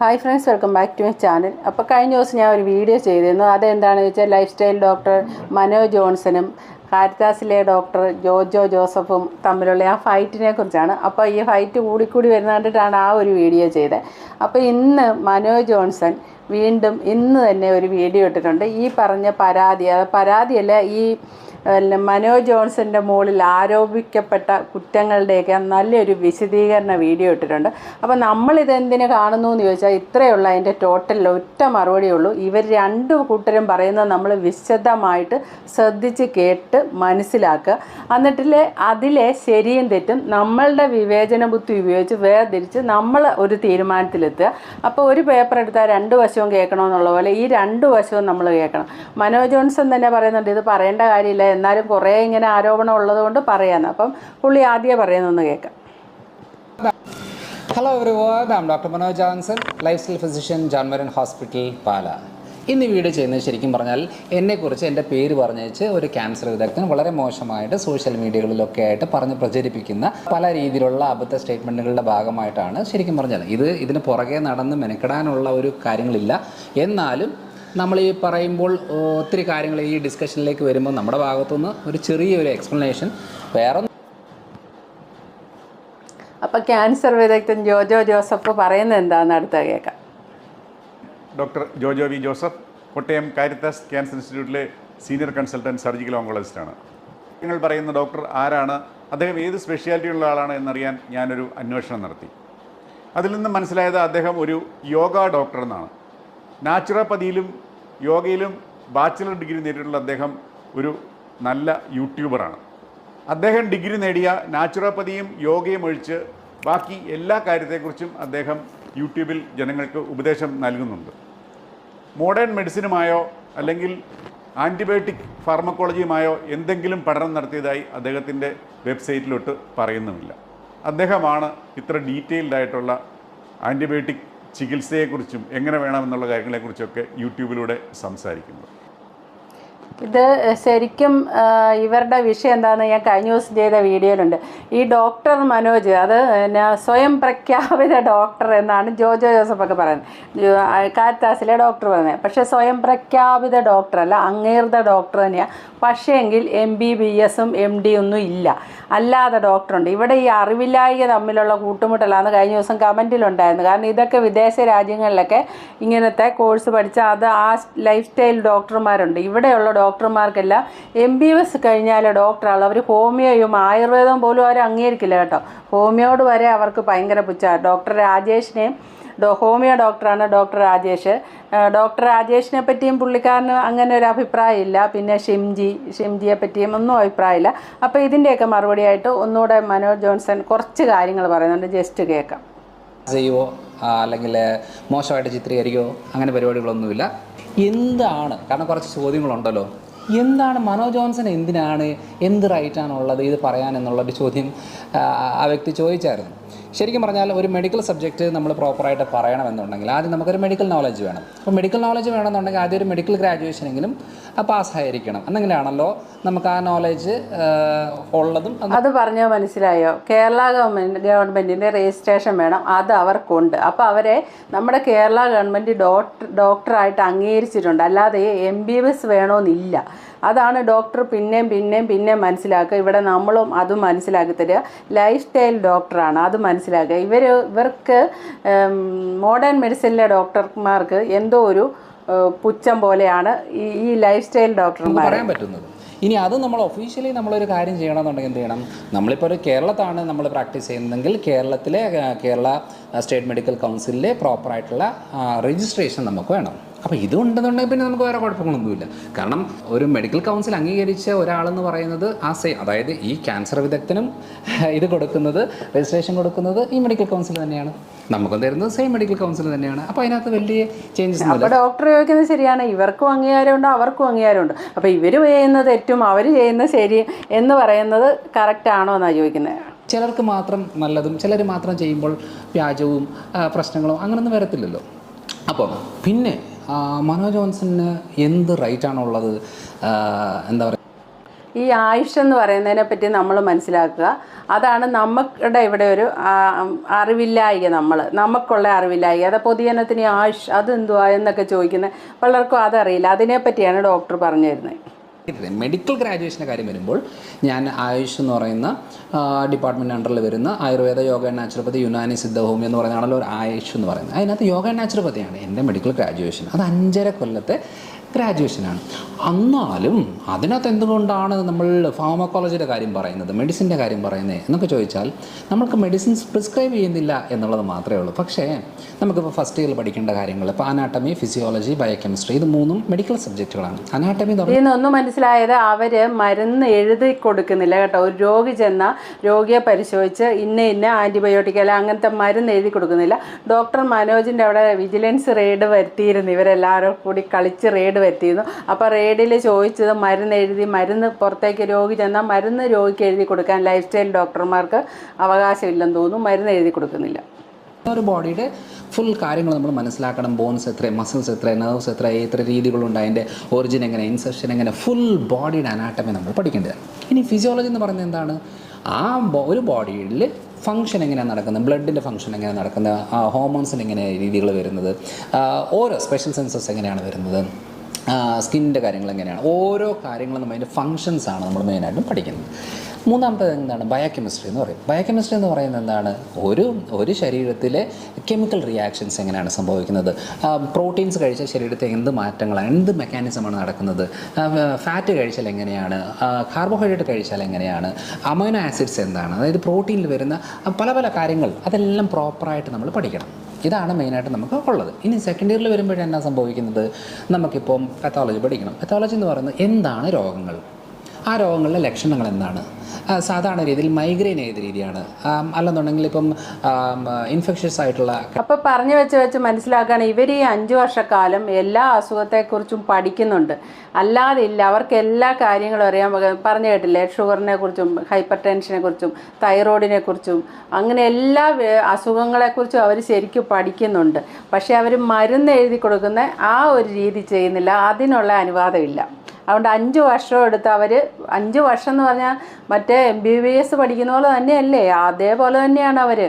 Hi friends welcome back to my channel അപ്പോൾ കഴിഞ്ഞ ദിവസം ഞാൻ ഒരു വീഡിയോ ചെയ്തിരുന്നു. അതെന്താണെന്ന് വെച്ചാൽ ലൈഫ് സ്റ്റൈൽ ഡോക്ടർ മനോ ജോൺസനും കാരിത്താസിലെ ഡോക്ടർ ജോജോ ജോസഫും തമ്മിലുള്ള ആ ഫൈറ്റിനെ കുറിച്ചാണ്. അപ്പോൾ ഈ ഫൈറ്റ് കൂടിക്കൂടി വരുന്ന കണ്ടിട്ടാണ് ആ ഒരു വീഡിയോ ചെയ്തത്. അപ്പോൾ ഇന്ന് മനോ ജോൺസൺ വീണ്ടും ഇന്ന് തന്നെ ഒരു വീഡിയോ ഇട്ടിട്ടുണ്ട്. ഈ പറഞ്ഞ പരാതി പരാതിയല്ല ഈ മനോ ജോൺസന്റെ മുകളിൽ ആരോപിക്കപ്പെട്ട കുറ്റങ്ങളുടെയൊക്കെ നല്ലൊരു വിശദീകരണ വീഡിയോ ഇട്ടിട്ടുണ്ട്. അപ്പോൾ നമ്മളിതെന്തിനു കാണുന്നു എന്ന് ചോദിച്ചാൽ ഇത്രയുള്ള അതിന്റെ ടോട്ടൽ ഒറ്റ മറുപടിയേ ഉള്ളൂ. ഇവർ രണ്ട് കൂട്ടരും പറയുന്നത് നമ്മൾ വിശദമായിട്ട് ശ്രദ്ധിച്ച് കേട്ട് മനസ്സിലാക്കുക. എന്നിട്ടില്ലേ അതിലെ ശരിയും തെറ്റും നമ്മളുടെ വിവേചന ബുദ്ധി ഉപയോഗിച്ച് വേർതിരിച്ച് നമ്മൾ ഒരു തീരുമാനത്തിലെത്തുക. അപ്പോൾ ഒരു പേപ്പർ എടുത്താൽ രണ്ട് വശവും കേൾക്കണമെന്നുള്ള പോലെ ഈ രണ്ട് വശവും നമ്മൾ കേൾക്കണം. മനോജ് ജോൺസൺ തന്നെ പറയുന്നുണ്ട് ഇത് പറയേണ്ട കാര്യമില്ല എന്നാലും കുറേ ഇങ്ങനെ ആരോപണം ഉള്ളതുകൊണ്ട് പറയാന്ന് അപ്പം പുള്ളി ആദ്യമേ പറയുന്നൊന്ന് കേൾക്കാം hello every word am doctor Manoj Johnson life style physician ജാൻമരൻ hospital Pala ഇന്ന് വീഡിയോ ചെയ്യുന്നത് ശരിക്കും പറഞ്ഞാൽ എന്നെക്കുറിച്ച് എന്റെ പേര് പറഞ്ഞേച്ച് ഒരു ക്യാൻസർ വിദഗ്ധൻ വളരെ മോശമായിട്ട് സോഷ്യൽ മീഡിയകളിലൊക്കെ ആയിട്ട് പറഞ്ഞ് പ്രചരിപ്പിക്കുന്ന പല രീതിയിലുള്ള അബദ്ധ സ്റ്റേറ്റ്മെന്റുകളുടെ ഭാഗമായിട്ടാണ് ശരിക്കും പറഞ്ഞാൽ ഇത് ഇതിന് പുറകെ നടന്ന് മെനക്കെടാനുള്ള ഒരു കാര്യങ്ങളില്ല. എന്നാലും നമ്മൾ ഈ പറയുമ്പോൾ ഒത്തിരി കാര്യങ്ങൾ ഈ ഡിസ്കഷനിലേക്ക് വരുമ്പോൾ നമ്മുടെ ഭാഗത്തുനിന്ന് ഒരു ചെറിയൊരു എക്സ്പ്ലനേഷൻ വേറെ അപ്പോൾ ക്യാൻസർ വിദഗ്ധൻ ജോജോ ജോസഫ് പറയുന്നത് എന്താണെന്ന് അടുത്ത കേൾക്കാം. Doctor Jojo V Joseph Kottayam Caritas cancer ഇൻസ്റ്റിറ്റ്യൂട്ടിലെ സീനിയർ കൺസൾട്ടന്റ് സർജിക്കൽ ഓങ്കോളജിസ്റ്റാണ്. നിങ്ങൾ പറയുന്ന ഡോക്ടർ ആരാണ് അദ്ദേഹം ഏത് സ്പെഷ്യാലിറ്റി ഉള്ള ആളാണ് എന്നറിയാൻ ഞാനൊരു അന്വേഷണം നടത്തി. അതിൽ നിന്ന് മനസ്സിലായത് അദ്ദേഹം ഒരു യോഗ ഡോക്ടർ എന്നാണ്. നാച്ചുറോപ്പതിയിലും യോഗയിലും ബാച്ചിലർ ഡിഗ്രി നേടിയിട്ടുള്ള അദ്ദേഹം ഒരു നല്ല യൂട്യൂബറാണ്. അദ്ദേഹം ഡിഗ്രി നേടിയ നാച്ചുറോപ്പതിയും യോഗയും ഒഴിച്ച് ബാക്കി എല്ലാ കാര്യത്തെക്കുറിച്ചും അദ്ദേഹം യൂട്യൂബിൽ ജനങ്ങൾക്ക് ഉപദേശം നൽകുന്നുണ്ട്. മോഡേൺ മെഡിസിനുമായോ അല്ലെങ്കിൽ ആന്റിബയോട്ടിക് ഫാർമക്കോളജിയുമായോ എന്തെങ്കിലും പഠനം നടത്തിയതായി അദ്ദേഹത്തിന്റെ വെബ്സൈറ്റിലോട്ട് പറയുന്നുമില്ല. അദ്ദേഹമാണ് ഇത്ര ഡീറ്റെയിൽഡ് ആയിട്ടുള്ള ആന്റിബയോട്ടിക് ചികിത്സയെക്കുറിച്ചും എങ്ങനെ വേണമെന്നുള്ള കാര്യങ്ങളെക്കുറിച്ചൊക്കെ യൂട്യൂബിലൂടെ സംസാരിക്കുന്നത്. ഇത് ശരിക്കും ഇവരുടെ വിഷയം എന്താണെന്ന് ഞാൻ കഴിഞ്ഞ ദിവസം ചെയ്ത വീഡിയോയിലുണ്ട്. ഈ ഡോക്ടർ മനോജ് അത് സ്വയം പ്രഖ്യാപിത ഡോക്ടർ എന്നാണ് ജോജോ ജോസഫ് ഒക്കെ പറയുന്നത് കാരിത്താസിലെ ഡോക്ടർ പറയുന്നത്. പക്ഷേ സ്വയം പ്രഖ്യാപിത ഡോക്ടർ അല്ല അംഗീകൃത ഡോക്ടർ തന്നെയാണ് പക്ഷേ എങ്കിൽ എം ബി ബി എസും എം ഡി ഒന്നും ഇല്ല. അല്ലാതെ ഡോക്ടറുണ്ട്. ഇവിടെ ഈ അറിവില്ലായ്ക തമ്മിലുള്ള കൂട്ടുമുട്ടലാണ് കഴിഞ്ഞ ദിവസം കമന്റിലുണ്ടായിരുന്നു. കാരണം ഇതൊക്കെ വിദേശ രാജ്യങ്ങളിലൊക്കെ ഇങ്ങനത്തെ കോഴ്സ് പഠിച്ച അത് ആ ലൈഫ് സ്റ്റൈൽ ഡോക്ടർമാരുണ്ട്. ഇവിടെയുള്ള ഡോക്ടർമാർക്കെല്ലാം എം ബി എസ് കഴിഞ്ഞാൽ ഡോക്ടറാണ് അവർ ഹോമിയോയും ആയുർവേദവും പോലും അവർ അംഗീകരിക്കില്ല കേട്ടോ. ഹോമിയോട് വരെ അവർക്ക് ഭയങ്കര പുച്ഛമാണ് ഡോക്ടർ രാജേഷിനെയും ഹോമിയോ ഡോക്ടറാണ് ഡോക്ടർ രാജേഷ്. ഡോക്ടർ രാജേഷിനെ പറ്റിയും പുള്ളിക്കാരന് അങ്ങനെ ഒരു അഭിപ്രായമില്ല. പിന്നെ ഷിംജി ഷിംജിയെ പറ്റിയും ഒന്നും അഭിപ്രായമില്ല. അപ്പോൾ ഇതിന്റെയൊക്കെ മറുപടിയായിട്ട് ഒന്നുകൂടെ മനോജ് ജോൺസൺ കുറച്ച് കാര്യങ്ങൾ പറയുന്നുണ്ട്. ജസ്റ്റ് കേൾക്കാം. ചെയ്യുവോ? അല്ലെങ്കിൽ മോശമായിട്ട് ചിത്രീകരിക്കുവോ? അങ്ങനെ പരിപാടികളൊന്നുമില്ല. എന്താണ് കാരണം കുറച്ച് ചോദ്യങ്ങളുണ്ടല്ലോ. എന്താണ് മനോ ജോൺസൺ എന്തിനാണ് എന്ത് റൈറ്റാണുള്ളത് ഇത് പറയാൻ എന്നുള്ളൊരു ചോദ്യം ആ, വ്യക്തി ചോദിച്ചായിരുന്നു. ശരിക്കും പറഞ്ഞാൽ ഒരു മെഡിക്കൽ സബ്ജക്റ്റ് നമ്മൾ പ്രോപ്പറായിട്ട് പറയണമെന്നുണ്ടെങ്കിൽ ആദ്യം നമുക്കൊരു മെഡിക്കൽ നോളജ് വേണം. അപ്പോൾ മെഡിക്കൽ നോളജ് വേണമെന്നുണ്ടെങ്കിൽ ആദ്യം ഒരു മെഡിക്കൽ ഗ്രാജുവേഷൻ ഗ്രാജുവേഷനെങ്കിലും പാസ്സായിരിക്കണം എന്നെങ്കിലാണല്ലോ നമുക്ക് ആ നോളജ് ഉള്ളതും അത് പറഞ്ഞാൽ മനസ്സിലായോ? കേരള ഗവൺമെന്റ് ഗവൺമെന്റിന്റെ രജിസ്ട്രേഷൻ വേണം. അത് അവർക്കുണ്ട്. അപ്പോൾ അവരെ നമ്മുടെ കേരള ഗവൺമെന്റ് ഡോക്ടർ ഡോക്ടറായിട്ട് അംഗീകരിച്ചിട്ടുണ്ട്. അല്ലാതെ എം ബി ബി എസ് വേണമെന്നില്ല അതാണ് ഡോക്ടർ പിന്നെയും പിന്നെയും പിന്നെയും മനസ്സിലാക്കുക. ഇവിടെ നമ്മളും അതും മനസ്സിലാക്കി തരിക ലൈഫ് സ്റ്റൈൽ ഡോക്ടറാണ് അത് മനസ്സിലാക്കുക. ഇവർ ഇവർക്ക് മോഡേൺ മെഡിസിനിലെ ഡോക്ടർമാർക്ക് എന്തോ ഒരു പുച്ഛം പോലെയാണ് ഈ ഈ ലൈഫ് സ്റ്റൈൽ ഡോക്ടർമാർ പറയാൻ പറ്റുന്നത്. ഇനി അത് നമ്മൾ ഒഫീഷ്യലി നമ്മളൊരു കാര്യം ചെയ്യണമെന്നുണ്ടെങ്കിൽ എന്ത് ചെയ്യണം? നമ്മളിപ്പോൾ ഒരു കേരളത്താണ് നമ്മൾ പ്രാക്ടീസ് ചെയ്യുന്നതെങ്കിൽ കേരളത്തിലെ കേരള സ്റ്റേറ്റ് മെഡിക്കൽ കൗൺസിലിലെ പ്രോപ്പറായിട്ടുള്ള രജിസ്ട്രേഷൻ നമുക്ക് വേണം. അപ്പോൾ ഇതുണ്ടെന്നുണ്ടെങ്കിൽ പിന്നെ നമുക്ക് വേറെ കുഴപ്പങ്ങളൊന്നുമില്ല. കാരണം ഒരു മെഡിക്കൽ കൗൺസിൽ അംഗീകരിച്ച ഒരാളെന്ന് പറയുന്നത് ആ സേ അതായത് ഈ ക്യാൻസർ വിദഗ്ധനും ഇത് കൊടുക്കുന്നത് രജിസ്ട്രേഷൻ കൊടുക്കുന്നത് ഈ മെഡിക്കൽ കൗൺസിൽ തന്നെയാണ്. നമുക്കും തരുന്നത് സെയിം മെഡിക്കൽ കൗൺസിൽ തന്നെയാണ്. അപ്പോൾ അതിനകത്ത് വലിയ ചേഞ്ചസ് അപ്പോൾ ഡോക്ടർ ചോദിക്കുന്നത് ശരിയാണ് ഇവർക്കും അംഗീകാരമുണ്ട് അവർക്കും അംഗീകാരമുണ്ട്. അപ്പോൾ ഇവർ ചെയ്യുന്നത് തെറ്റും അവർ ചെയ്യുന്ന ശരി എന്ന് പറയുന്നത് കറക്റ്റ് ആണോ എന്നാണ് ചോദിക്കുന്നത്? ചിലർക്ക് മാത്രം നല്ലതും ചിലർ മാത്രം ചെയ്യുമ്പോൾ വ്യാജവും പ്രശ്നങ്ങളും അങ്ങനൊന്നും വരത്തില്ലല്ലോ. അപ്പോൾ പിന്നെ മനോ ജോൺസണിന് എന്ത് റൈറ്റാണുള്ളത് എന്താ പറയുക ഈ ആയുഷ് എന്ന് പറയുന്നതിനെ പറ്റി നമ്മൾ മനസ്സിലാക്കുക. അതാണ് നമ്മുടെ ഇവിടെ ഒരു അറിവില്ലായിക നമ്മൾ നമുക്കുള്ള അറിവില്ലായിക. അത് പൊതുജനത്തിന് ആയുഷ് അതെന്തുവാ എന്നൊക്കെ ചോദിക്കുന്നത് പലർക്കും അതറിയില്ല. അതിനെപ്പറ്റിയാണ് ഡോക്ടർ പറഞ്ഞു തരുന്നത് മെഡിക്കൽ ഗ്രാജുവേഷന്റെ കാര്യം വരുമ്പോൾ ഞാൻ ആയുഷ് എന്ന് പറയുന്ന ഡിപ്പാർട്ട്മെന്റ് അണ്ടറിൽ വരുന്ന Ayurveda yoga and naturopathy Unani Siddha എന്ന് പറയുന്നതാണല്ലോ ഒരു ആയുഷ് എന്ന് പറയുന്നത്. അതിനകത്ത് യോഗ ആൻഡ് നാച്ചുറോപ്പതിയാണ് എന്റെ മെഡിക്കൽ ഗ്രാജുവേഷൻ അത് അഞ്ചര കൊല്ലത്തെ ഗ്രാജുവേഷനാണ് എന്നാലും അതിനകത്ത് എന്തുകൊണ്ടാണ് നമ്മൾ ഫാർമക്കോളജിയുടെ കാര്യം പറയുന്നത് മെഡിസിന്റെ കാര്യം പറയുന്നത് എന്നൊക്കെ ചോദിച്ചാൽ നമുക്ക് മെഡിസിൻസ് പ്രിസ്ക്രൈബ് ചെയ്യുന്നില്ല എന്നുള്ളത് മാത്രമേ ഉള്ളൂ. പക്ഷേ നമുക്കിപ്പോൾ ഫസ്റ്റ് ഇയറിൽ പഠിക്കേണ്ട കാര്യങ്ങൾ ഇപ്പോൾ അനാട്ടമി ഫിസിയോളജി ബയോകെമിസ്ട്രി ഇത് മൂന്നും മെഡിക്കൽ സബ്ജക്റ്റുകളാണ് അനാട്ടമി നിന്നൊന്ന് മനസ്സിലായത് അവർ മരുന്ന് എഴുതി കൊടുക്കുന്നില്ല കേട്ടോ. ഒരു രോഗി ചെന്ന രോഗിയെ പരിശോധിച്ച് ഇന്ന ഇന്ന ആന്റിബയോട്ടിക് അല്ല അങ്ങനത്തെ മരുന്ന് എഴുതി കൊടുക്കുന്നില്ല. ഡോക്ടർ മനോജിന്റെ അവിടെ വിജിലൻസ് റെയ്ഡ് വരുത്തിയിരുന്നു. ഇവരെല്ലാവരും കൂടി കളിച്ച് റെയ്ഡ് വരുത്തിയിരുന്നു അപ്പോൾ റേഡിൽ ചോദിച്ചത് മരുന്ന് എഴുതി മരുന്ന് പുറത്തേക്ക് രോഗി ചെന്നാൽ മരുന്ന് രോഗിക്ക് എഴുതി കൊടുക്കാൻ ലൈഫ് സ്റ്റൈൽ ഡോക്ടർമാർക്ക് അവകാശമില്ലെന്ന് തോന്നുന്നു. മരുന്ന് എഴുതി കൊടുക്കുന്നില്ല. ഒരു ബോഡിയുടെ ഫുൾ കാര്യങ്ങൾ നമ്മൾ മനസ്സിലാക്കണം. ബോൺസ് എത്ര മസിൽസ് എത്ര നെർവ്സ് എത്ര എത്ര രീതികളുണ്ട് അതിന്റെ ഒറിജിൻ എങ്ങനെ ഇൻസെപ്ഷൻ എങ്ങനെ ഫുൾ ബോഡിയുടെ അനാട്ടമി നമ്മൾ പഠിക്കേണ്ടതാണ് ഇനി ഫിസിയോളജി എന്ന് പറയുന്നത് എന്താണ്? ആ ഒരു ബോഡിയിൽ ഫങ്ഷൻ എങ്ങനെയാണ് നടക്കുന്നത്? ബ്ലഡിന്റെ ഫങ്ഷൻ എങ്ങനെയാണ് നടക്കുന്നത്? ഹോർമോൺസിന് എങ്ങനെ രീതികൾ വരുന്നത്? ഓരോ സ്പെഷ്യൽ സെൻസസ് എങ്ങനെയാണ് വരുന്നത്? സ്കിന്നിന്റെ കാര്യങ്ങൾ എങ്ങനെയാണ്? ഓരോ കാര്യങ്ങളും നമ്മൾ അതിന്റെ ഫങ്ഷൻസ് ആണ് നമ്മൾ മെയിനായിട്ടും പഠിക്കുന്നത്. മൂന്നാമത്തേത് എന്താണ്? ബയോകെമിസ്ട്രി എന്ന് പറയും. ബയോകെമിസ്ട്രി എന്ന് പറയുന്നത് എന്താണ്? ഒരു ഒരു ശരീരത്തിലെ കെമിക്കൽ റിയാക്ഷൻസ് എങ്ങനെയാണ് സംഭവിക്കുന്നത്? പ്രോട്ടീൻസ് കഴിച്ച ശരീരത്തെ എന്ത് മാറ്റങ്ങളാണ് എന്ത് മെക്കാനിസമാണ് നടക്കുന്നത്? ഫാറ്റ് കഴിച്ചാൽ എങ്ങനെയാണ്? കാർബോഹൈഡ്രേറ്റ് കഴിച്ചാൽ എങ്ങനെയാണ്? അമൈനോ ആസിഡ്സ് എന്താണ്? അതായത് പ്രോട്ടീനിൽ വരുന്ന പല പല കാര്യങ്ങൾ. അതെല്ലാം പ്രോപ്പറായിട്ട് നമ്മൾ പഠിക്കണം. ഇതാണ് മെയിനായിട്ട് നമുക്ക് ഉള്ളത്. ഇനി സെക്കൻഡ് ഇയറിൽ വരുമ്പോഴാണ് എന്നാ സംഭവിക്കുന്നത്? നമുക്കിപ്പം പത്തോളജി പഠിക്കണം. പത്തോളജി എന്ന് പറയുന്നത് എന്താണ് രോഗങ്ങൾ? ആ രോഗങ്ങളുടെ ലക്ഷണങ്ങൾ എന്താണ്? സാധാരണ രീതിയിൽ മൈഗ്രെയിൻ ഏത് രീതിയാണ്? അല്ലെന്നുണ്ടെങ്കിൽ ഇപ്പം ഇൻഫെക്ഷ്യസ് ആയിട്ടുള്ള അപ്പൊ പറഞ്ഞു വെച്ച് വെച്ച് മനസ്സിലാക്കുകയാണ് ഇവർ ഈ അഞ്ചു വർഷക്കാലം എല്ലാ അസുഖത്തെക്കുറിച്ചും പഠിക്കുന്നുണ്ട്. അല്ലാതെ ഇല്ല അവർക്ക് എല്ലാ കാര്യങ്ങളും അറിയാൻ പറഞ്ഞു കേട്ടില്ലേ? ഷുഗറിനെ കുറിച്ചും ഹൈപ്പർ ടെൻഷനെ കുറിച്ചും തൈറോയിഡിനെ കുറിച്ചും അങ്ങനെ എല്ലാ അസുഖങ്ങളെക്കുറിച്ചും അവർ ശരിക്കും പഠിക്കുന്നുണ്ട്. പക്ഷേ അവർ മരുന്ന് എഴുതി കൊടുക്കുന്ന ആ ഒരു രീതി ചെയ്യുന്നില്ല. അതിനുള്ള അനുവാദമില്ല. അതുകൊണ്ട് അഞ്ച് വർഷം എടുത്ത് അവർ അഞ്ച് വർഷം എന്ന് പറഞ്ഞാൽ മറ്റേ എം ബി ബി എസ് പഠിക്കുന്ന പോലെ തന്നെയല്ലേ? അതേപോലെ തന്നെയാണ് അവർ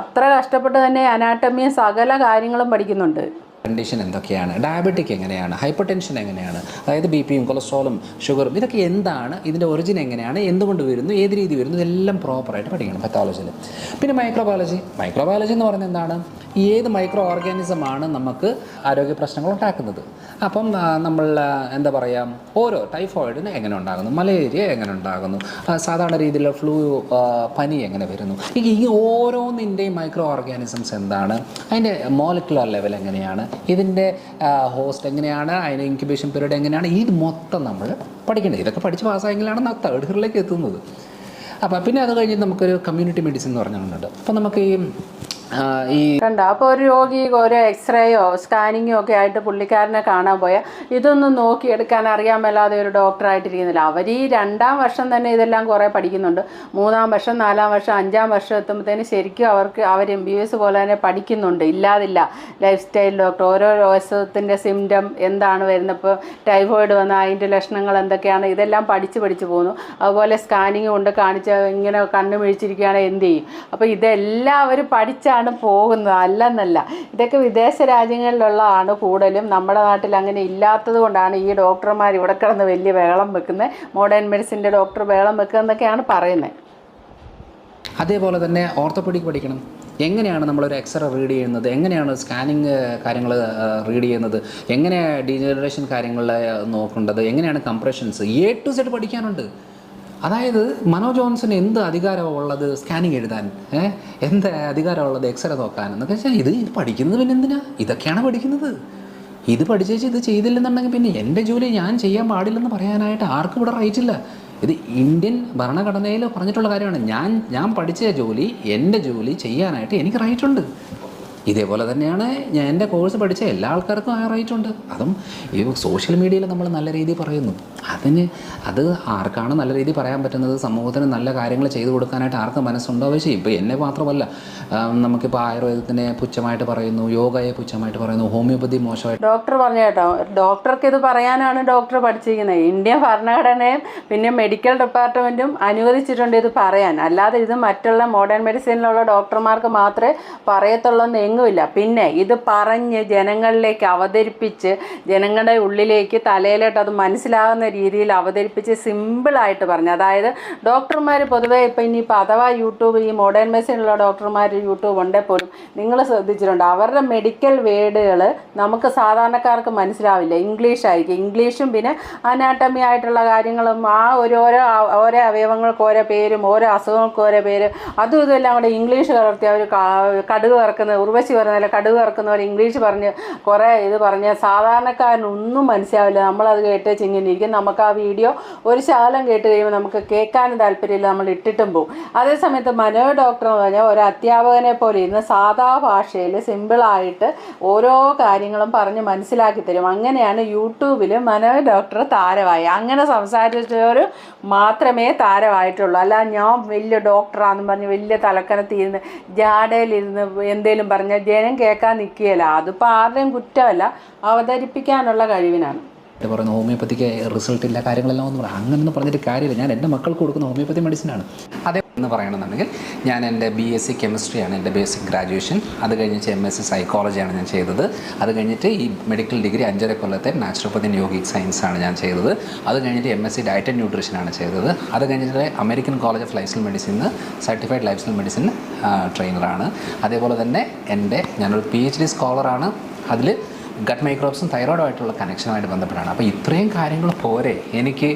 അത്ര കഷ്ടപ്പെട്ട് തന്നെ അനാട്ടമിയും സകല കാര്യങ്ങളും പഠിക്കുന്നുണ്ട്. കണ്ടീഷൻ എന്തൊക്കെയാണ്? ഡയബറ്റിക് എങ്ങനെയാണ്? ഹൈപ്പർ ടെൻഷൻ എങ്ങനെയാണ്? അതായത് ബി പിയും കൊളസ്ട്രോളും ഷുഗറും ഇതൊക്കെ എന്താണ്? ഇതിന്റെ ഒറിജിൻ എങ്ങനെയാണ്? എന്തുകൊണ്ട് വരുന്നു? ഏത് രീതി വരുന്നു? ഇതെല്ലാം പ്രോപ്പറായിട്ട് പഠിക്കണം പത്തോളജിയിൽ പിന്നെ മൈക്രോബയോളജി മൈക്രോബയോളജി എന്ന് പറഞ്ഞാൽ എന്താണ്? ഏത് മൈക്രോ ഓർഗാനിസമാണ് നമുക്ക് ആരോഗ്യ പ്രശ്നങ്ങൾ ഉണ്ടാക്കുന്നത്? അപ്പം നമ്മൾ എന്താ പറയുക ഓരോ ടൈഫോയിഡിന് എങ്ങനെ ഉണ്ടാകുന്നു? മലേറിയ എങ്ങനെ ഉണ്ടാകുന്നു? സാധാരണ രീതിയിലുള്ള ഫ്ലൂ പനി എങ്ങനെ വരുന്നു? ഈ ഓരോന്നിന്റെയും മൈക്രോ ഓർഗാനിസംസ് എന്താണ്? അതിന്റെ മോളിക്കുലർ ലെവൽ എങ്ങനെയാണ്? ഇതിന്റെ ഹോസ്റ്റ് എങ്ങനെയാണ്? അതിന്റെ ഇൻക്യുബേഷൻ പീരീഡ് എങ്ങനെയാണ്? ഇത് മൊത്തം നമ്മൾ പഠിക്കേണ്ടത്. ഇതൊക്കെ പഠിച്ച് പാസ്സായെങ്കിലാണ് തേർഡ് ഇയറിലേക്ക് എത്തുന്നത്. അപ്പോൾ പിന്നെ അത് കഴിഞ്ഞ് നമുക്കൊരു കമ്മ്യൂണിറ്റി മെഡിസിൻ എന്ന് പറഞ്ഞിട്ടുണ്ട്. അപ്പോൾ നമുക്ക് ഈ ഈ കണ്ട? അപ്പോൾ ഒരു രോഗി ഓരോ എക്സ്റേയോ സ്കാനിങ്ങോ ഒക്കെ ആയിട്ട് പുള്ളിക്കാരനെ കാണാൻ പോയാൽ ഇതൊന്നും നോക്കിയെടുക്കാൻ അറിയാൻ മേലാതെ ഒരു ഡോക്ടറായിട്ടിരിക്കുന്നില്ല. അവർ ഈ രണ്ടാം വർഷം തന്നെ ഇതെല്ലാം കുറേ പഠിക്കുന്നുണ്ട്. മൂന്നാം വർഷം നാലാം വർഷം അഞ്ചാം വർഷം എത്തുമ്പോഴത്തേന് ശരിക്കും അവർക്ക് അവർ എം ബി എസ് പോലെ തന്നെ പഠിക്കുന്നുണ്ട്. ഇല്ലാതില്ല. ലൈഫ് സ്റ്റൈൽ ഡോക്ടർ ഓരോ രോഗത്തിന്റെ സിംറ്റം എന്താണ് വരുന്നത്? ഇപ്പോൾ ടൈഫോയിഡ് വന്ന അതിന്റെ ലക്ഷണങ്ങൾ എന്തൊക്കെയാണ്? ഇതെല്ലാം പഠിച്ച് പഠിച്ച് പോകുന്നു. അതുപോലെ സ്കാനിങ് കൊണ്ട് കാണിച്ച് ഇങ്ങനെ കണ്ണു മിഴിച്ചിരിക്കുകയാണെങ്കിൽ എന്ത് ചെയ്യും? അപ്പോൾ ഇതെല്ലാം അവർ പഠിച്ചാണ് പോകുന്നത്. അല്ലെന്നല്ല. ഇതൊക്കെ വിദേശ രാജ്യങ്ങളിലുള്ളതാണ് കൂടുതലും. നമ്മുടെ നാട്ടിൽ അങ്ങനെ ഇല്ലാത്തത് കൊണ്ടാണ് ഈ ഡോക്ടർമാർ ഇവിടെ കിടന്ന് വലിയ വേളം വെക്കുന്നത്. മോഡേൺ മെഡിസിന്റെ ഡോക്ടർ ബഹളം വെക്കുന്നതൊക്കെയാണ് പറയുന്നത്. അതേപോലെ തന്നെ ഓർത്തോപെഡിക് പഠിക്കണം. എങ്ങനെയാണ് നമ്മളൊരു എക്സ്റേ റീഡ് ചെയ്യുന്നത്? എങ്ങനെയാണ് സ്കാനിങ് കാര്യങ്ങൾ റീഡ് ചെയ്യുന്നത്? എങ്ങനെയാണ് ഡീജനറേഷൻ കാര്യങ്ങൾ നോക്കേണ്ടത്? എങ്ങനെയാണ് കംപ്രഷൻസ്? എ ടു സെഡ് പഠിക്കാനുണ്ട്. അതായത് മനോ ജോൺസന് എന്ത് അധികാരമുള്ളത് സ്കാനിങ് എഴുതാൻ? എന്ത് അധികാരമുള്ളത് എക്സ്റേ നോക്കാൻ? എന്നൊക്കെ വെച്ചാൽ ഇത് ഇത് പഠിക്കുന്നത് പിന്നെ എന്തിനാ? ഇതൊക്കെയാണ് പഠിക്കുന്നത്. ഇത് പഠിച്ചേച്ച് ഇത് ചെയ്തില്ലെന്നുണ്ടെങ്കിൽ പിന്നെ എന്റെ ജോലി ഞാൻ ചെയ്യാൻ പാടില്ലെന്ന് പറയാനായിട്ട് ആർക്കും ഇവിടെ റൈറ്റില്ല ഇത് ഇന്ത്യൻ ഭരണഘടനയിൽ പറഞ്ഞിട്ടുള്ള കാര്യമാണ്. ഞാൻ ഞാൻ പഠിച്ച ജോലി എന്റെ ജോലി ചെയ്യാനായിട്ട് എനിക്ക് റൈറ്റ് ഉണ്ട്. ഇതേപോലെ തന്നെയാണ് ഞാൻ എന്റെ കോഴ്സ് പഠിച്ച എല്ലാ ആൾക്കാർക്കും ആ റൈറ്റ് ഉണ്ട്. അതും ഈ സോഷ്യൽ മീഡിയയിൽ നമ്മൾ നല്ല രീതിയിൽ പറയുന്നു. അതിന് അത് ആർക്കാണ് നല്ല രീതിയിൽ പറയാൻ പറ്റുന്നത്? സമൂഹത്തിന് നല്ല കാര്യങ്ങൾ ചെയ്തു കൊടുക്കാനായിട്ട് ആർക്ക് മനസ്സുണ്ടോ? പക്ഷേ ഇപ്പോൾ എന്നെ മാത്രമല്ല നമുക്കിപ്പോൾ ആയുർവേദത്തിനെ പുച്ഛമായിട്ട് പറയുന്നു യോഗയെ പുച്ഛമായിട്ട് പറയുന്നു ഹോമിയോപ്പതി മോശമായിട്ട് ഡോക്ടർ പറഞ്ഞു കേട്ടോ ഡോക്ടർക്ക് ഇത് പറയാനാണ് ഡോക്ടർ പഠിച്ചിരിക്കുന്നത്. ഇന്ത്യ ഭരണഘടനയും പിന്നെ മെഡിക്കൽ ഡിപ്പാർട്ട്മെന്റും അനുവദിച്ചിട്ടുണ്ട് ഇത് പറയാൻ. അല്ലാതെ ഇത് മറ്റുള്ള മോഡേൺ മെഡിസിനിലുള്ള ഡോക്ടർമാർക്ക് മാത്രമേ പറയത്തുള്ളൂ എന്ന് എങ്ങുമില്ല പിന്നെ ഇത് പറഞ്ഞ് ജനങ്ങളിലേക്ക് അവതരിപ്പിച്ച് ജനങ്ങളുടെ ഉള്ളിലേക്ക് തലയിലോട്ട് അത് മനസ്സിലാകുന്ന രീതിയിൽ അവതരിപ്പിച്ച് സിമ്പിളായിട്ട് പറഞ്ഞു. അതായത് ഡോക്ടർമാർ പൊതുവേ ഇപ്പം ഇനിയിപ്പോൾ അഥവാ യൂട്യൂബ് ഈ മോഡേൺ മെഡിസിനുള്ള ഡോക്ടർമാർ യൂട്യൂബ് ഉണ്ടെങ്കിൽ പോലും നിങ്ങൾ ശ്രദ്ധിച്ചിട്ടുണ്ട്. അവരുടെ മെഡിക്കൽ വേഡുകൾ നമുക്ക് സാധാരണക്കാർക്ക് മനസ്സിലാവില്ല. ഇംഗ്ലീഷ് ആയിരിക്കും. ഇംഗ്ലീഷും പിന്നെ അനാട്ടമി ആയിട്ടുള്ള കാര്യങ്ങളും ആ ഒരു ഓരോ ഓരോ അവയവങ്ങൾക്ക് ഓരോ പേരും ഓരോ അസുഖങ്ങൾക്ക് ഓരോ പേര് അതും ഇതും എല്ലാം കൂടെ ഇംഗ്ലീഷ് കലർത്തി അവർ കടുക് ഇറക്കുന്ന ഉർവശി പറഞ്ഞ കടുക് ഇറക്കുന്നവർ ഇംഗ്ലീഷ് പറഞ്ഞ് കുറേ ഇത് പറഞ്ഞ് സാധാരണക്കാരനൊന്നും മനസ്സിലാവില്ല. നമ്മളത് കേട്ട് ചിങ്ങനെ ഇരിക്കും. നമുക്ക് ആ വീഡിയോ ഒരു ശാലം കേട്ട് കഴിയുമ്പോൾ നമുക്ക് കേൾക്കാനും താല്പര്യമില്ല. നമ്മൾ ഇട്ടിട്ടും പോകും അതേസമയത്ത് മനോ ഡോക്ടർ എന്ന് പറഞ്ഞാൽ ഒരു അധ്യാപകനെ പോലെ ഇരുന്ന് സാധാ ഭാഷയിൽ സിമ്പിളായിട്ട് ഓരോ കാര്യങ്ങളും പറഞ്ഞ് മനസ്സിലാക്കി തരും. അങ്ങനെയാണ് യൂട്യൂബിൽ മനോ ഡോക്ടർ താരമായി. അങ്ങനെ സംസാരിച്ചവർ മാത്രമേ താരമായിട്ടുള്ളൂ. അല്ല ഞാൻ വലിയ ഡോക്ടറാണെന്ന് പറഞ്ഞ് വലിയ തലക്കനത്തിരുന്ന് ജാഡയിലിരുന്ന് എന്തേലും പറഞ്ഞാൽ ജനം കേൾക്കാൻ നിൽക്കുകയില്ല. അതിപ്പോൾ ആരുടെയും കുറ്റമല്ല. അവതരിപ്പിക്കാനുള്ള കഴിവിനാണ്. ഇത് പറയുന്ന ഹോമിയോപ്പതിക്ക് റിസൾട്ട് ഇല്ല കാര്യങ്ങളെല്ലാം ഒന്നും പറയാം അങ്ങനെയൊന്നും പറഞ്ഞിട്ട് കാര്യമില്ല. ഞാൻ എന്റെ മക്കൾക്ക് കൊടുക്കുന്ന ഹോമിയോപ്പതി മെഡിസിനാണ് അതേ എന്ന് പറയണമെന്നുണ്ടെങ്കിൽ ഞാൻ എന്റെ ബി എസ് സി കെമിസ്ട്രിയാണ് എന്റെ ബേസിക് ഗ്രാജുവേഷൻ അത് കഴിഞ്ഞിട്ട് എം എസ് സി സൈക്കോളജിയാണ് ഞാൻ ചെയ്തത്. അത് കഴിഞ്ഞിട്ട് ഈ മെഡിക്കൽ ഡിഗ്രി അഞ്ചര കൊല്ലത്തെ നാച്ചുറോപ്പതി യോഗിക് സയൻസ് ആണ് ഞാൻ ചെയ്തത്. അത് കഴിഞ്ഞിട്ട് M S C diet and ന്യൂട്രീഷനാണ് ചെയ്തത്. അത് കഴിഞ്ഞിട്ട് അമേരിക്കൻ കോളേജ് ഓഫ് ലൈഫ് മെഡിസിന് സർട്ടിഫൈഡ് ലൈഫ് സ്റ്റൈൽ മെഡിസിൻ ട്രെയിനറാണ് അതേപോലെ തന്നെ എന്റെ ഞാനൊരു പി എച്ച് ഡി സ്കോളറാണ് അതിൽ ഗട്ട് മൈക്രോബ്സും തൈറോയിഡുമായിട്ടുള്ള കണക്ഷനുമായിട്ട് ബന്ധപ്പെട്ടാണ് അപ്പോൾ ഇത്രയും കാര്യങ്ങൾ പോരെ. എനിക്ക്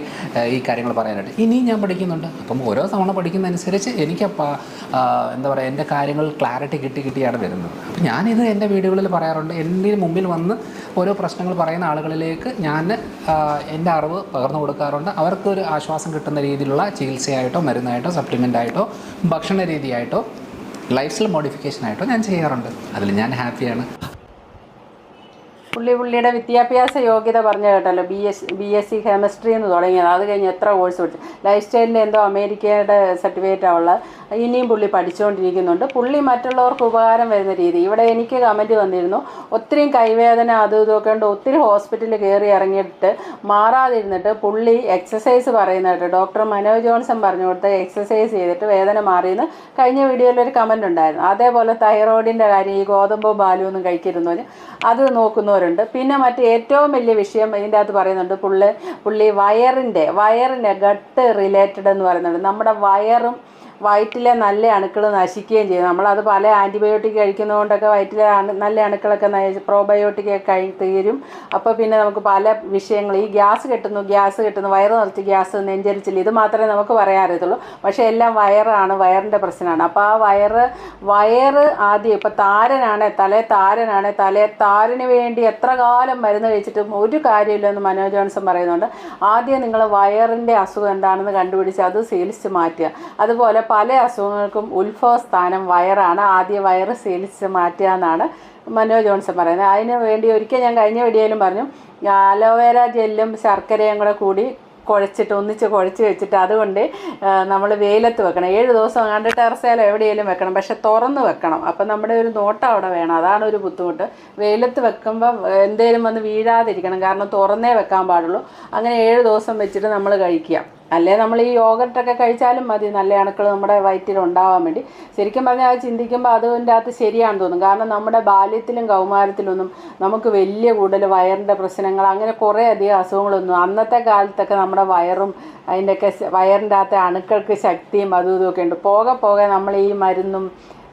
ഈ കാര്യങ്ങൾ പറയാനായിട്ട്. ഇനിയും ഞാൻ പഠിക്കുന്നുണ്ട്. അപ്പം ഓരോ തവണ പഠിക്കുന്നതനുസരിച്ച് എനിക്ക് എന്താ പറയുക എന്റെ കാര്യങ്ങൾ ക്ലാരിറ്റി കിട്ടി കിട്ടിയാണ് വരുന്നത്. അപ്പം ഞാനിത് എന്റെ വീഡിയോകളിൽ പറയാറുണ്ട്. എന്റെ മുമ്പിൽ വന്ന് ഓരോ പ്രശ്നങ്ങൾ പറയുന്ന ആളുകളിലേക്ക് ഞാൻ എന്റെ അറിവ് പകർന്നു കൊടുക്കാറുണ്ട്. അവർക്ക് ഒരു ആശ്വാസം കിട്ടുന്ന രീതിയിലുള്ള ചികിത്സയായിട്ടോ മരുന്നായിട്ടോ സപ്ലിമെന്റ് ആയിട്ടോ ഭക്ഷണ രീതിയായിട്ടോ ലൈഫ് സ്റ്റൈൽ മോഡിഫിക്കേഷനായിട്ടോ ഞാൻ ചെയ്യാറുണ്ട്. അതിൽ ഞാൻ ഹാപ്പിയാണ് പുള്ളി പുള്ളിയുടെ വിദ്യാഭ്യാസ യോഗ്യത പറഞ്ഞ കേട്ടല്ലോ B S B S C chemistry എന്ന് തുടങ്ങിയത്. അത് കഴിഞ്ഞ് എത്ര കോഴ്സ് പഠിച്ചു. ലൈഫ് സ്റ്റൈലിന്റെ എന്തോ അമേരിക്കയുടെ സർട്ടിഫിക്കറ്റാണ് ഉള്ളത്. ഇനിയും പുള്ളി പഠിച്ചുകൊണ്ടിരിക്കുന്നുണ്ട് പുള്ളി മറ്റുള്ളവർക്ക് ഉപകാരം വരുന്ന രീതി. ഇവിടെ എനിക്ക് കമന്റ് വന്നിരുന്നു ഒത്തിരിയും കൈവേദന അതും ഇതൊക്കെ ഉണ്ട്. ഒത്തിരി ഹോസ്പിറ്റലിൽ കയറി ഇറങ്ങിയിട്ട് മാറാതിരുന്നിട്ട് പുള്ളി എക്സസൈസ് പറയുന്നതായിട്ട് ഡോക്ടർ മനോജ് ജോൺസൺ പറഞ്ഞു കൊടുത്ത് എക്സസൈസ് ചെയ്തിട്ട് വേദന മാറിയെന്ന് കഴിഞ്ഞ വീഡിയോയിൽ ഒരു കമന്റ് ഉണ്ടായിരുന്നു. അതേപോലെ തൈറോയിഡിന്റെ കാര്യം ഈ ഗോതമ്പും ബാലുവൊന്നും കഴിക്കരുതെന്ന് അത് നോക്കുന്നവരുണ്ട് പിന്നെ മറ്റ് ഏറ്റവും വലിയ വിഷയം ഇതിന്റെ അകത്ത് പറയുന്നുണ്ട്. പുള്ളി പുള്ളി വയറിന്റെ വയറിന്റെ ഗട്ട് റിലേറ്റഡ് എന്ന് പറയുന്നുണ്ട്. നമ്മുടെ വയറും വയറ്റിലെ നല്ല അണുക്കൾ നശിക്കുകയും ചെയ്യും നമ്മളത് പല ആന്റിബയോട്ടിക് കഴിക്കുന്നതുകൊണ്ടൊക്കെ വയറ്റിലെ നല്ല അണുക്കളൊക്കെ നശി പ്രോബയോട്ടിക് ഒക്കെ കഴി തീരും. അപ്പോൾ പിന്നെ നമുക്ക് പല വിഷയങ്ങൾ ഈ ഗ്യാസ് കെട്ടുന്നു ഗ്യാസ് കെട്ടുന്നു വയറ് നിറച്ച് ഗ്യാസ് നെഞ്ചരിച്ചില്ല. ഇത് മാത്രമേ നമുക്ക് പറയാൻ പക്ഷേ എല്ലാം വയറാണ് വയറിന്റെ പ്രശ്നമാണ്. അപ്പോൾ ആ വയറ് വയറ് ആദ്യം ഇപ്പോൾ താരനാണ് തലേ താരനാണ് തലേ താരന് വേണ്ടി എത്ര കാലം മരുന്ന് കഴിച്ചിട്ടും ഒരു കാര്യമില്ലെന്ന് മനോജ് ജോൺസൺ പറയുന്നുണ്ട്. ആദ്യം നിങ്ങൾ വയറിന്റെ അസുഖം എന്താണെന്ന് കണ്ടുപിടിച്ച് അത് ചികിത്സിച്ച് മാറ്റുക. അതുപോലെ പല അസുഖങ്ങൾക്കും ഉത്ഭവസ്ഥാനം വയറാണ്. ആദ്യ വയറ് ശീലിച്ച് മാറ്റുക എന്നാണ് മനോ ജോൺസൺ പറയുന്നത്. അതിന് വേണ്ടി ഒരിക്കൽ ഞാൻ കഴിഞ്ഞ വീഡിയോയിലും പറഞ്ഞു അലോവേര ജെല്ലും ശർക്കരയും കൂടെ കൂടി കുഴച്ചിട്ട് ഒന്നിച്ച് കുഴച്ച് വെച്ചിട്ട് അതുകൊണ്ട് നമ്മൾ വെയിലത്ത് വെക്കണം. ഏഴ് ദിവസം കണ്ട് ടെറസേലോ എവിടെയെങ്കിലും വെക്കണം. പക്ഷെ തുറന്ന് വെക്കണം. അപ്പം നമ്മുടെ ഒരു നോട്ടം അവിടെ വേണം. അതാണ് ഒരു ബുദ്ധിമുട്ട്. വെയിലത്ത് വെക്കുമ്പോൾ എന്തേലും വന്ന് വീഴാതിരിക്കണം. കാരണം തുറന്നേ വെക്കാൻ പാടുള്ളൂ. അങ്ങനെ ഏഴ് ദിവസം വെച്ചിട്ട് നമ്മൾ കഴിക്കുക. അല്ലേ? നമ്മൾ ഈ യോഗട്ടൊക്കെ കഴിച്ചാലും മതി. നല്ല അണുക്കൾ നമ്മുടെ വയറ്റിൽ ഉണ്ടാവാൻ വേണ്ടി. ശരിക്കും പറഞ്ഞാൽ അത് ചിന്തിക്കുമ്പോൾ അതിന്റെ അകത്ത് ശരിയാണെന്ന് തോന്നും. കാരണം നമ്മുടെ ബാല്യത്തിലും കൗമാരത്തിലൊന്നും നമുക്ക് വലിയ കൂടുതൽ വയറിന്റെ പ്രശ്നങ്ങൾ അങ്ങനെ കുറേ അധികം അസുഖങ്ങളൊന്നും അന്നത്തെ കാലത്തൊക്കെ നമ്മുടെ വയറും അതിന്റെയൊക്കെ വയറിന്റെ അകത്തെ അണുക്കൾക്ക് ശക്തിയും അതും ഇതുമൊക്കെ ഉണ്ട്. പോകെ പോകെ നമ്മൾ ഈ മരുന്നും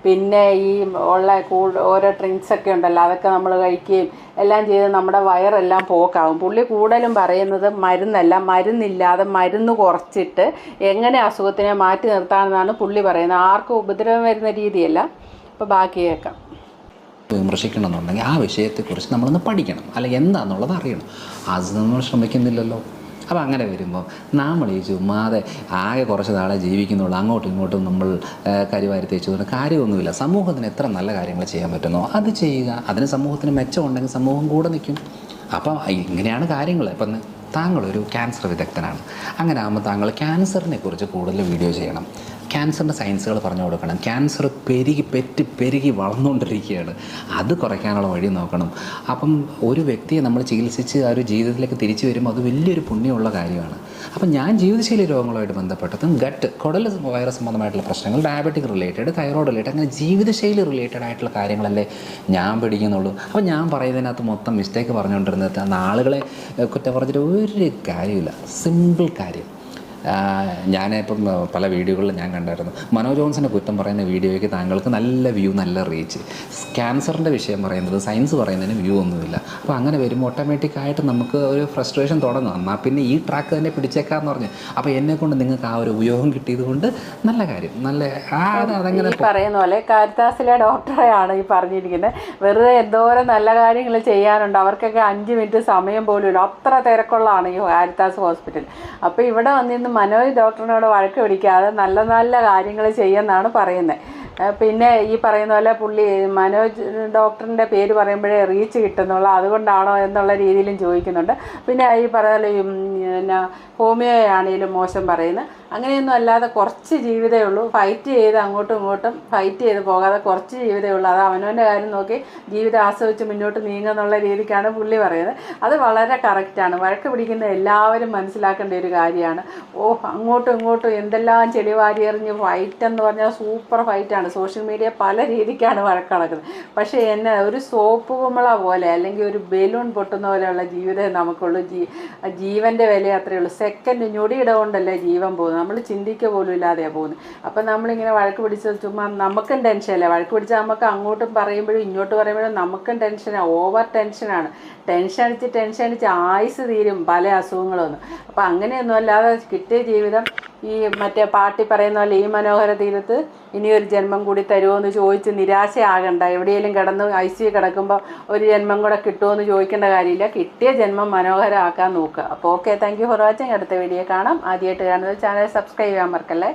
പിന്നെ ഈ ഉള്ള കൂട് ഓരോ ഡ്രിങ്ക്സൊക്കെ ഉണ്ടല്ലോ അതൊക്കെ നമ്മൾ കഴിക്കുകയും എല്ലാം ചെയ്ത് നമ്മുടെ വയറെല്ലാം പോക്കാവും. പുള്ളി കൂടുതലും പറയുന്നത് മരുന്നല്ല മരുന്നില്ലാതെ മരുന്ന് കുറച്ചിട്ട് എങ്ങനെ അസുഖത്തിനെ മാറ്റി നിർത്താമെന്നാണ് പുള്ളി പറയുന്നത്. ആർക്കും ഉപദ്രവം വരുന്ന രീതിയല്ല. അപ്പോൾ ബാക്കി കേൾക്കാം. വിമർശിക്കണമെന്നുണ്ടെങ്കിൽ ആ വിഷയത്തെക്കുറിച്ച് നമ്മളൊന്ന് പഠിക്കണം. അല്ലെങ്കിൽ എന്താണെന്നുള്ളത് അറിയണം. അത് നമ്മൾ ശ്രമിക്കുന്നില്ലല്ലോ. അപ്പോൾ അങ്ങനെ വരുമ്പോൾ നമ്മൾ ഈ ചുമ്മാതെ ആകെ കുറച്ച് നാളെ ജീവിക്കുന്നുള്ളൂ അങ്ങോട്ടും ഇങ്ങോട്ടും നമ്മൾ കരിവാരി തേച്ചുകൊണ്ട് കാര്യമൊന്നുമില്ല. സമൂഹത്തിന് എത്ര നല്ല കാര്യങ്ങൾ ചെയ്യാൻ പറ്റുന്നോ അത് ചെയ്യുക. അതിന് സമൂഹത്തിന് മെച്ചമുണ്ടെങ്കിൽ സമൂഹം കൂടെ നിൽക്കും. അപ്പം ഇങ്ങനെയാണ് കാര്യങ്ങൾ. ഇപ്പം താങ്കളൊരു ക്യാൻസർ വിദഗ്ധനാണ്. അങ്ങനെ ആകുമ്പോൾ താങ്കൾ ക്യാൻസറിനെ കുറിച്ച് കൂടുതൽ വീഡിയോ ചെയ്യണം. ക്യാൻസറിന്റെ സയൻസുകൾ പറഞ്ഞു കൊടുക്കണം. ക്യാൻസർ പെരുകി പെറ്റ് പെരുകി വളർന്നുകൊണ്ടിരിക്കുകയാണ്. അത് കുറയ്ക്കാനുള്ള വഴി നോക്കണം. അപ്പം ഒരു വ്യക്തിയെ നമ്മൾ ചികിത്സിച്ച് ആ ഒരു ജീവിതത്തിലേക്ക് തിരിച്ചു വരുമ്പോൾ അത് വലിയൊരു പുണ്യമുള്ള കാര്യമാണ്. അപ്പം ഞാൻ ജീവിതശൈലി രോഗങ്ങളുമായിട്ട് ബന്ധപ്പെട്ടതും ഗട്ട് കുടൽ വൈറസ് സംബന്ധമായിട്ടുള്ള പ്രശ്നങ്ങൾ ഡയബറ്റിക് റിലേറ്റഡ് തൈറോയ്ഡ് റിലേറ്റഡ് അങ്ങനെ ജീവിതശൈലി റിലേറ്റഡ് ആയിട്ടുള്ള കാര്യങ്ങളല്ലേ ഞാൻ പിടിക്കുന്നുള്ളൂ. അപ്പം ഞാൻ പറയുന്നതിനകത്ത് മൊത്തം മിസ്റ്റേക്ക് പറഞ്ഞുകൊണ്ടിരുന്നത് ആളുകളെ കുറ്റം പറഞ്ഞിട്ട് ഒരു കാര്യമില്ല സിമ്പിൾ കാര്യം. ഞാനിപ്പം പല വീഡിയോകളിൽ ഞാൻ കണ്ടായിരുന്നു. മനോ ജോൺസിന്റെ കുറ്റം പറയുന്ന വീഡിയോയ്ക്ക് താങ്കൾക്ക് നല്ല വ്യൂ നല്ല റീച്ച്. ക്യാൻസറിന്റെ വിഷയം പറയുന്നത് സയൻസ് പറയുന്നതിന് വ്യൂ ഒന്നുമില്ല. അപ്പോൾ അങ്ങനെ വരുമ്പോൾ ഓട്ടോമാറ്റിക്കായിട്ട് നമുക്ക് ഒരു ഫ്രസ്ട്രേഷൻ തുടങ്ങും. എന്നാൽ പിന്നെ ഈ ട്രാക്ക് തന്നെ പിടിച്ചേക്കാന്ന് പറഞ്ഞു. അപ്പോൾ എന്നെ കൊണ്ട് നിങ്ങൾക്ക് ആ ഒരു ഉപയോഗം കിട്ടിയത് കൊണ്ട് നല്ല കാര്യം. നല്ല അതങ്ങനെ പറയുന്ന പോലെ കാരിത്താസിലെ ഡോക്ടറെയാണ് ഈ പറഞ്ഞിരിക്കുന്നത് വെറുതെ എന്തോരം നല്ല കാര്യങ്ങൾ ചെയ്യാനുണ്ട്. അവർക്കൊക്കെ അഞ്ച് മിനിറ്റ് സമയം പോലും ഇല്ല അത്ര തിരക്കുള്ളതാണ് ഈ കാരിത്താസ് ഹോസ്പിറ്റൽ. അപ്പോൾ ഇവിടെ വന്നിരുന്ന് മനോജ് ഡോക്ടറിനോട് വഴക്ക് പിടിക്കാതെ നല്ല നല്ല കാര്യങ്ങൾ ചെയ്യുമെന്നാണ് പറയുന്നത്. പിന്നെ ഈ പറയുന്ന പോലെ പുള്ളി മനോജ് ഡോക്ടറിന്റെ പേര് പറയുമ്പോഴേ റീച്ച് കിട്ടുന്നുള്ള. അതുകൊണ്ടാണോ എന്നുള്ള രീതിയിലും ചോദിക്കുന്നുണ്ട്. പിന്നെ ഈ പറയുന്ന പോലെ ഈ, പിന്നെ ഹോമിയോ ആണെങ്കിലും മോശം പറയുന്നത്. അങ്ങനെയൊന്നും അല്ലാതെ കുറച്ച് ജീവിതമേ ഉള്ളൂ. ഫൈറ്റ് ചെയ്ത് അങ്ങോട്ടും ഇങ്ങോട്ടും ഫൈറ്റ് ചെയ്ത് പോകാതെ കുറച്ച് ജീവിതമേ ഉള്ളൂ. അത് അവനവന്റെ കാര്യം നോക്കി ജീവിതം ആസ്വദിച്ച് മുന്നോട്ട് നീങ്ങുന്നുള്ള രീതിക്കാണ് പുള്ളി പറയുന്നത്. അത് വളരെ കറക്റ്റാണ് വഴക്ക് പിടിക്കുന്ന എല്ലാവരും മനസ്സിലാക്കേണ്ട ഒരു കാര്യമാണ്. ഓ അങ്ങോട്ടും ഇങ്ങോട്ടും എന്തെല്ലാം ചെളിവാരി എറിഞ്ഞ് ഫൈറ്റ് എന്ന് പറഞ്ഞാൽ സൂപ്പർ ഫൈറ്റാണ് സോഷ്യൽ മീഡിയ പല രീതിക്കാണ് വഴക്കടക്കുന്നത് പക്ഷേ എന്നെ ഒരു സോപ്പ് കുമ്പള പോലെ അല്ലെങ്കിൽ ഒരു ബലൂൺ പൊട്ടുന്ന പോലെയുള്ള ജീവിതമേ നമുക്കുള്ളൂ. ജീ ജീവന്റെ വില അത്രയേ ഉള്ളൂ. സെക്കൻഡ് ഞൊടിയിട കൊണ്ടല്ലേ ജീവൻ പോകുന്നത്. നമ്മൾ ചിന്തിക്കുക പോലും ഇല്ലാതെയാണ് പോകുന്നത് അപ്പം നമ്മളിങ്ങനെ വഴക്ക് പിടിച്ചത് ചുമ്മാ നമുക്കും ടെൻഷനല്ലേ? വഴക്ക് പിടിച്ചാൽ നമുക്ക് അങ്ങോട്ടും പറയുമ്പോഴും ഇങ്ങോട്ട് പറയുമ്പോഴും നമുക്കും ടെൻഷനാണ് ഓവർ ടെൻഷനാണ്. ടെൻഷൻ അടിച്ച് ടെൻഷൻ അടിച്ച് ആയുസ് തീരും പല അസുഖങ്ങളൊന്നും. അപ്പം അങ്ങനെയൊന്നും അല്ലാതെ കിട്ടിയ ജീവിതം ഈ മറ്റേ പാട്ടി പറയുന്ന പോലെ ഈ മനോഹര തീരത്ത് ഇനിയൊരു ജന്മം കൂടി തരുമോ എന്ന് ചോദിച്ച് നിരാശയാകണ്ട. എവിടെയെങ്കിലും കിടന്ന് ഐ സി കിടക്കുമ്പോൾ ഒരു ജന്മം കൂടെ കിട്ടുമോ എന്ന് ചോദിക്കേണ്ട കാര്യമില്ല. കിട്ടിയ ജന്മം മനോഹരമാക്കാൻ നോക്കുക. അപ്പോൾ okay thank you for watching അടുത്ത വീഡിയോ കാണാം. ആദ്യമായിട്ട് കാണുന്നത് ചാനൽ സബ്സ്ക്രൈബ് ചെയ്യാൻ മറക്കല്ലേ?